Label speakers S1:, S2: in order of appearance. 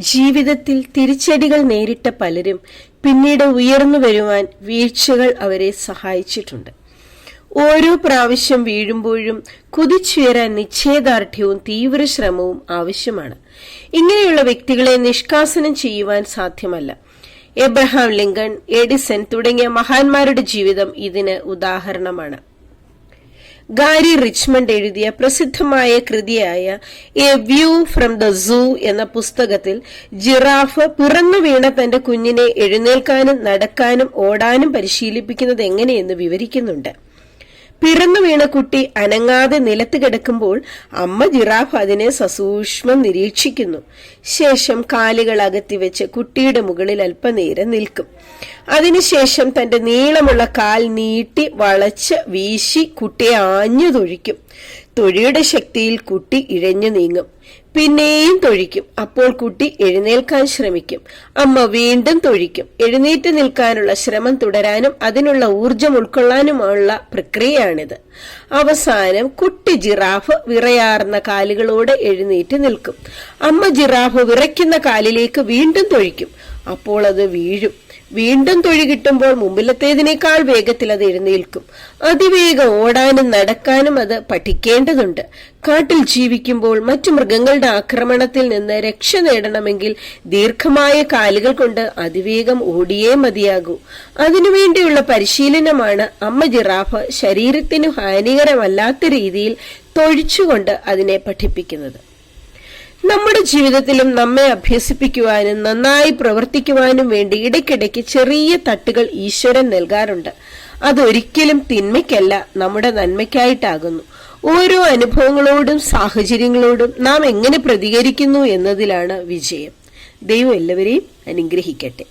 S1: ജീവിതത്തിൽ തിരിച്ചടികൾ നേരിട്ട പലരും പിന്നീട് ഉയർന്നു വരുവാൻ വീഴ്ചകൾ അവരെ സഹായിച്ചിട്ടുണ്ട്. ഓരോ പ്രാവശ്യം വീഴുമ്പോഴും കുതിച്ചുയരാൻ നിശ്ചയദാർഢ്യവും തീവ്ര ശ്രമവും ആവശ്യമാണ്. ഇങ്ങനെയുള്ള വ്യക്തികളെ നിഷ്കാസനം ചെയ്യുവാൻ സാധ്യമല്ല. എബ്രഹാം ലിങ്കൺ എഡിസൺ തുടങ്ങിയ മഹാന്മാരുടെ ജീവിതം ഇതിന് ഉദാഹരണമാണ്. ഗാരി റിച്ച്മണ്ട് എഴുതിയ പ്രസിദ്ധമായ കൃതിയായ a view from the zoo എന്ന പുസ്തകത്തിൽ ജിറാഫ് പിറന്നു വീണ തന്റെ കുഞ്ഞിനെ എഴുന്നേൽക്കാനും നടക്കാനും ഓടാനും പരിശീലിപ്പിക്കുന്നത് എങ്ങനെയെന്ന് വിവരിക്കുന്നുണ്ട്. പിറന്നു വീണ കുട്ടി അനങ്ങാതെ നിലത്ത് കിടക്കുമ്പോൾ അമ്മ ജിറാഫ് അതിനെ സസൂക്ഷ്മം നിരീക്ഷിക്കുന്നു. ശേഷം കാലുകൾ അകത്തി വെച്ച് കുട്ടിയുടെ മുകളിൽ അല്പനേരം നിൽക്കും. അതിനുശേഷം തന്റെ നീളമുള്ള കാൽ നീട്ടി വളച്ച് വീശി കുട്ടിയെ ആഞ്ഞു തൊഴിക്കും. തൊഴിയുടെ ശക്തിയിൽ കുട്ടി ഇഴഞ്ഞു നീങ്ങും. പിന്നെയും തൊഴിക്കും. അപ്പോൾ കുട്ടി എഴുന്നേൽക്കാൻ ശ്രമിക്കും. അമ്മ വീണ്ടും തൊഴിക്കും. എഴുന്നേറ്റ് നിൽക്കാനുള്ള ശ്രമം തുടരാനും അതിനുള്ള ഊർജം ഉൾക്കൊള്ളാനുമുള്ള പ്രക്രിയയാണിത്. അവസാനം കുട്ടി ജിറാഫ് വിറയാർന്ന കാലുകളോടെ എഴുന്നേറ്റ് നിൽക്കും. അമ്മ ജിറാഫ് വിറയ്ക്കുന്ന കാലിലേക്ക് വീണ്ടും തൊഴിക്കും. അപ്പോൾ അത് വീഴും. വീണ്ടും തൊഴി കിട്ടുമ്പോൾ മുമ്പിലത്തേതിനേക്കാൾ വേഗത്തിൽ അത് എഴുന്നേൽക്കും. അതിവേഗം ഓടാനും നടക്കാനും അത് പഠിക്കേണ്ടതുണ്ട്. കാട്ടിൽ ജീവിക്കുമ്പോൾ മറ്റു മൃഗങ്ങളുടെ ആക്രമണത്തിൽ നിന്ന് രക്ഷ നേടണമെങ്കിൽ ദീർഘമായ കാലുകൾ കൊണ്ട് അതിവേഗം ഓടിയേ മതിയാകൂ. അതിനുവേണ്ടിയുള്ള പരിശീലനമാണ് അമ്മ ജിറാഫ് ശരീരത്തിനു ഹാനികരമല്ലാത്ത രീതിയിൽ തൊഴിച്ചുകൊണ്ട് അതിനെ പഠിപ്പിക്കുന്നത്. നമ്മുടെ ജീവിതത്തിലും നമ്മെ അഭ്യസിപ്പിക്കുവാനും നന്നായി പ്രവർത്തിക്കുവാനും വേണ്ടി ഇടയ്ക്കിടയ്ക്ക് ചെറിയ തട്ടുകൾ ഈശ്വരൻ നൽകാറുണ്ട്. അതൊരിക്കലും തിന്മയ്ക്കല്ല നമ്മുടെ നന്മയ്ക്കായിട്ടാകുന്നു. ഓരോ അനുഭവങ്ങളോടും സാഹചര്യങ്ങളോടും നാം എങ്ങനെ പ്രതികരിക്കുന്നു എന്നതിലാണ് വിജയം. ദൈവം എല്ലാവരെയും അനുഗ്രഹിക്കട്ടെ.